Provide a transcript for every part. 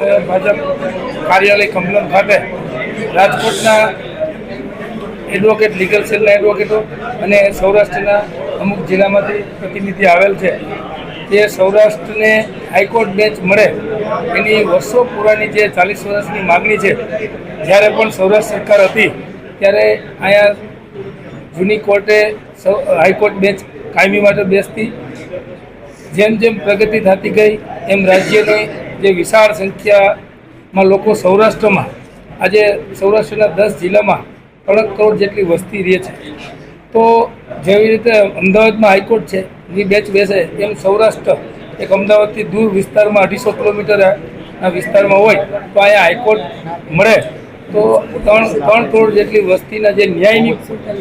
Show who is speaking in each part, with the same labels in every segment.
Speaker 1: ભાજપ કાર્યાલય કમલમ ખાતે રાજકોટના એડવોકેટ લીગલ સેલના એડવોકેટો અને સૌરાષ્ટ્રના અમુક જિલ્લામાંથી પ્રતિનિધિ આવેલ છે. તે સૌરાષ્ટ્રને હાઈકોર્ટ બેન્ચ મળે એની વર્ષો પુરાની જે ચાલીસ વર્ષની માગણી છે, જ્યારે પણ સૌરાષ્ટ્ર સરકાર હતી, ત્યારે અહીંયા જૂની કોર્ટે હાઈકોર્ટ બેન્ચ કાયમી માટે બેસતી, જેમ જેમ પ્રગતિ થતી ગઈ, એમ રાજ્યની જે વિશાળ સંખ્યામાં લોકો સૌરાષ્ટ્રમાં, આજે સૌરાષ્ટ્રના દસ જિલ્લામાં ત્રણ કરોડ જેટલી વસ્તી રહે છે. તો જેવી રીતે અમદાવાદમાં હાઈકોર્ટ છે ની બેચ બેસે, એમ સૌરાષ્ટ્ર એક અમદાવાદથી દૂર વિસ્તારમાં અઢીસો કિલોમીટરના વિસ્તારમાં હોય, તો અહીંયા હાઈકોર્ટ મળે. તો ત્રણ ત્રણ કરોડ જેટલી વસ્તીના જે ન્યાયની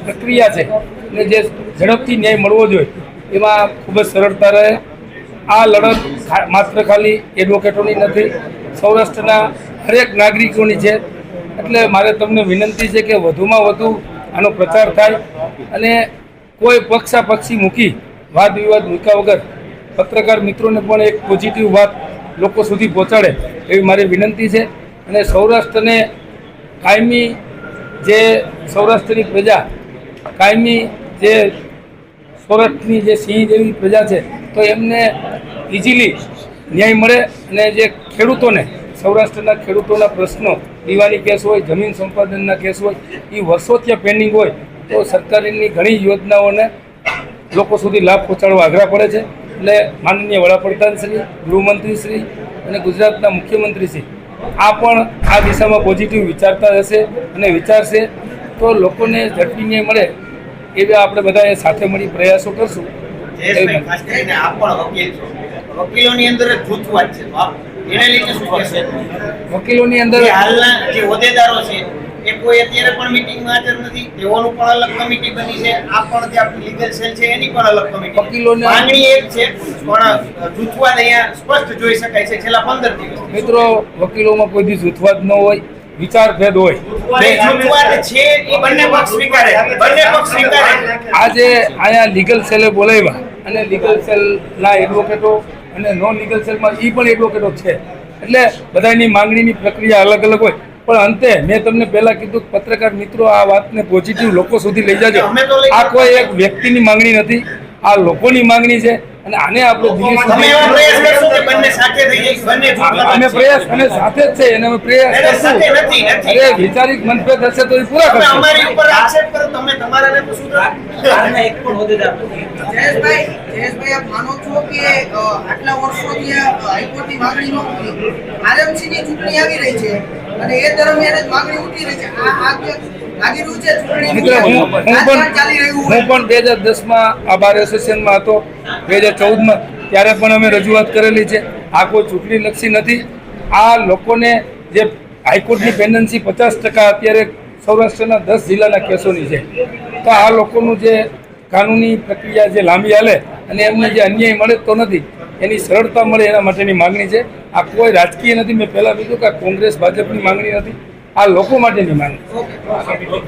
Speaker 1: પ્રક્રિયા છે, અને જે ઝડપથી ન્યાય મળવો જોઈએ, એમાં ખૂબ જ સરળતા રહે. આ લડત માત્ર ખાલી એડવોકેટોની નથી, સૌરાષ્ટ્રના હરેક નાગરિકોની છે. એટલે મારે તમને વિનંતી છે કે વધુમાં વધુ આનો પ્રચાર થાય અને કોઈ પક્ષાપક્ષી મૂકી વાદ વિવાદ મૂક્યા વગર પત્રકાર મિત્રોને પણ એક પોઝિટિવ વાત લોકો સુધી પહોંચાડે એવી મારી વિનંતી છે. અને સૌરાષ્ટ્રને કાયમી જે સૌરાષ્ટ્રની પ્રજા, કાયમી જે સૌરાષ્ટ્રની જે સિંહ જેવી પ્રજા છે તો એમને ઇઝીલી ન્યાય મળે અને જે ખેડૂતોને, સૌરાષ્ટ્રના ખેડૂતોના પ્રશ્નો, દિવાળી કેસ હોય, જમીન સંપાદનના કેસ હોય એ વર્ષો ત્યાં પેન્ડિંગ હોય, તો સરકારની ઘણી યોજનાઓને લોકો સુધી લાભ પહોંચાડવા આગ્રહ પડે છે. એટલે માનનીય વડાપ્રધાન શ્રી ગૃહમંત્રી શ્રી અને ગુજરાતના મુખ્યમંત્રી શ્રી આ પણ આ દિશામાં પોઝિટિવ વિચારતા હશે અને વિચારશે. તો લોકોને ઝડપી ન્યાય મળે, એવા આપણે બધાએ સાથે મળી પ્રયાસો કરશું.
Speaker 2: જયેશભાઈ, ખાસ કરીને આપ પણ વકીલ છો. વકીલોની અંદર જૂથવાદ છે. આપ એને લઈને શું કહેશો?
Speaker 1: વકીલોની અંદર
Speaker 2: હાલના જે હોદ્દેદારો છે એ કોઈ અત્યારે પણ મીટિંગમાં હાજર નથી. તેઓનું પણ અલગ કમિટી બની છે. આ પણ જે આપણી લીગલ સેલ છે એની પણ અલગ કમિટી
Speaker 1: વકીલોને-
Speaker 2: માંગણી એક છે પણ જૂથવાદ અહીંયા સ્પષ્ટ જોઈ શકાય છે. છેલ્લા પંદર દિવસ.
Speaker 1: મિત્રો વકીલોમાં કોઈ દી જૂથવાદ ન હોય. વિચાર ભેદ હોય.
Speaker 2: બે જૂથવાદ છે એ બંને પક્ષ સ્વીકારે. બંને પક્ષ સ્વીકારે.
Speaker 1: આજે અહીંયા લીગલ સેલે બોલાવ્યા અને લીગલ સેલના એડવોકેટો અને નોન લીગલ સેલમાં એ પણ એડવોકેટો છે. એટલે બધાની માંગણીની પ્રક્રિયા અલગ અલગ હોય. પણ અંતે મેં તમને પહેલા કીધું કે પત્રકાર મિત્રો આ વાતને પોઝિટિવ લોકો સુધી લઈ જાજો. આ કોઈ એક વ્યક્તિની માંગણી નથી. આ લોકોની માંગણી છે અને આને આપણે અમે પ્રયાસ અને સાથે જ છે એને અમે પ્રયાસ કરશું. અરે વિચારિક મનભેદ હશે તો એ પૂરા કરશું.
Speaker 2: અમારી ઉપર આક્ષેપ કરો તમે તમારા તો શું
Speaker 3: જયેશભાઈ જયેશભાઈ આપ માનો છો કે આટલા વર્ષોથી હાઈકોર્ટની માંગણી નહોતી આરએમસી ની ચૂંટણી આવી રહી છે અને એ દરમિયાન જ માંગણી ઉઠી રહી છે. આ આ
Speaker 1: મિત્ર હું પણ હું પણ બે હજાર દસમાં આ બાર એસોસિએશનમાં હતો. બે હજાર ચૌદમાં ત્યારે પણ અમે રજૂઆત કરેલી છે. આ કોઈ ચૂંટણી લક્ષી નથી. આ લોકોને જે હાઈકોર્ટની પેન્ડન્સી પચાસ ટકા અત્યારે સૌરાષ્ટ્રના દસ જિલ્લાના કેસોની છે. તો આ લોકોનું જે કાનૂની પ્રક્રિયા જે લાંબી હાલે અને એમને જે અન્યાય મળે તો નથી એની સરળતા મળે એના માટેની માંગણી છે. આ કોઈ રાજકીય નથી. મેં પહેલાં કીધું કે કોંગ્રેસ ભાજપની માંગણી નથી. આ લોકો માટેની માંગણી છે.